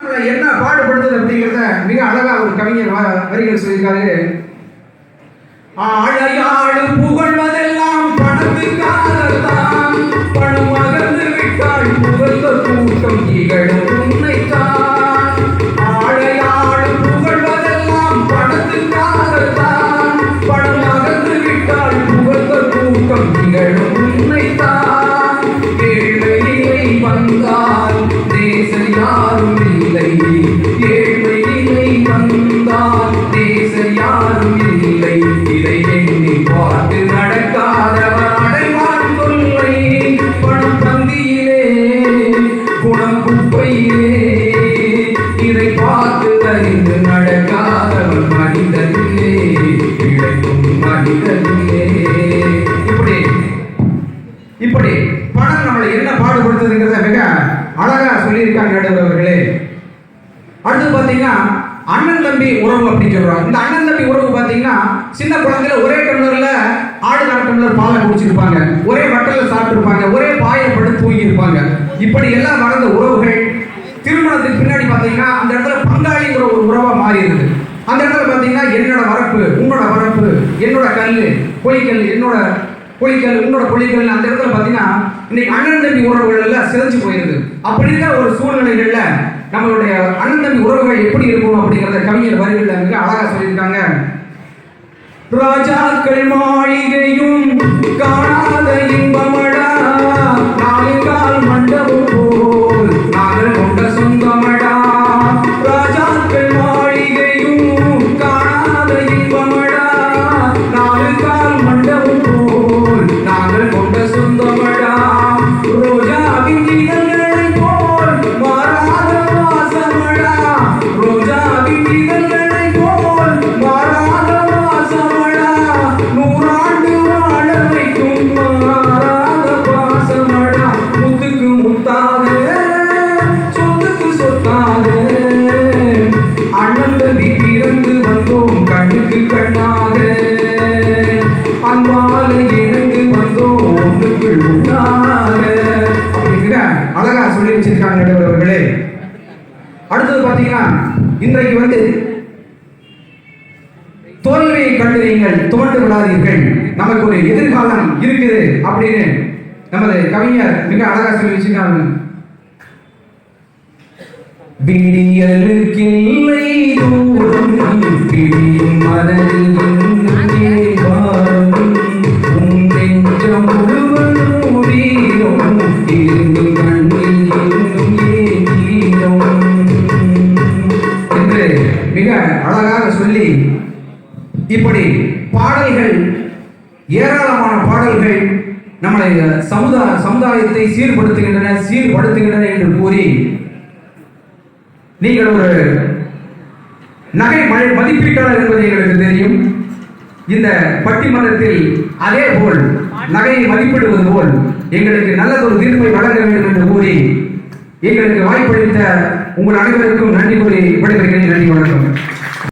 என்ன பாடுபடுத்துது அப்படிங்கிறத மிக அழகா ஒரு கவிஞர் வரிகள் சொல்லியிருக்காரு. ஆழையாடு புகழ்வதெல்லாம் பணத்துக்காகத்தான் பணம் அகன்று விட்டால் புகழ்ந்த கூட்டம் இகழும் அழகா அடுத்து பாத்தீங்கன்னா அண்ணன் தம்பி உறவு அப்படின்னு சொல்றாங்க. இந்த அண்ணன் தம்பி உறவு பாத்தீங்கன்னா சின்ன குழந்தையில ஒரே டம்ளர்ல ஆடு கால டம்ளர் பாலை குடிச்சிருப்பாங்க. ஒரே வட்டல சாப்பிட்டுருப்பாங்க. ஒரே பாயை படுத்து தூங்கி இருப்பாங்க இப்படி எல்லாம் வளர்ந்த உறவுகள் திருமணத்துக்கு பின்னாடி பாத்தீங்கன்னா அந்த இடத்துல பங்காளிங்கிற ஒரு உறவா மாறிடுது. அந்த இடத்துல பாத்தீங்கன்னா என்னோட வரப்பு உங்களோட வரப்பு என்னோட கல் பொய்க்கல் என்னோட பொய்க்கல் உங்களோட பொய்க்கல் அந்த இடத்துல பாத்தீங்கன்னா இன்னைக்கு அண்ணன் தம்பி உறவுகள் சிதைஞ்சு போயிருது. அப்படி இருக்கிற ஒரு சூழ்நிலைகள்ல நம்மளுடைய அண்ணன் தம்பி உறவுகள் எப்படி இருக்கும் அப்படிங்கிறத கவிஞர் வரிகள்ல மிக அழகா சொல்லியிருக்காங்க. ராஜாக்கள் மாளிகையும் காணாத சொல்லி வச்சிருக்காங்க அடுத்தது பார்த்தீங்கன்னா இன்றைக்கு வந்து தோல்வியை கண்டுறீங்கள் துவண்டு விடாதீர்கள். நமக்கு ஒரு எதிர்காலம் இருக்குது அப்படின்னு நமது கவிஞர் மிக அழகா சொல்லி வச்சிருக்காங்க விடியலுக்கில்லை தூரம் பிடியும் மனதில் மிக அழகாக சொல்லி இப்படி பாடல்கள் ஏராளமான பாடல்கள் நம்மளை சமுதாய சமுதாயத்தை சீர்படுத்துகின்றன சீர்படுத்துகின்றன என்று கூறி நீங்கள் ஒரு நகை மழை மதிப்பீட்டாளர் என்பது எங்களுக்கு தெரியும். இந்த பட்டிமன்றத்தில் அதே போல் நகையை மதிப்பிடுவது போல் எங்களுக்கு நல்லதொரு தீர்ப்பை வழங்க வேண்டும் என்று கூறி எங்களுக்கு வாய்ப்பளித்த உங்கள் அனைவருக்கும் நன்றி கூறி விடைபெறுகிறேன். நன்றி வணக்கம்.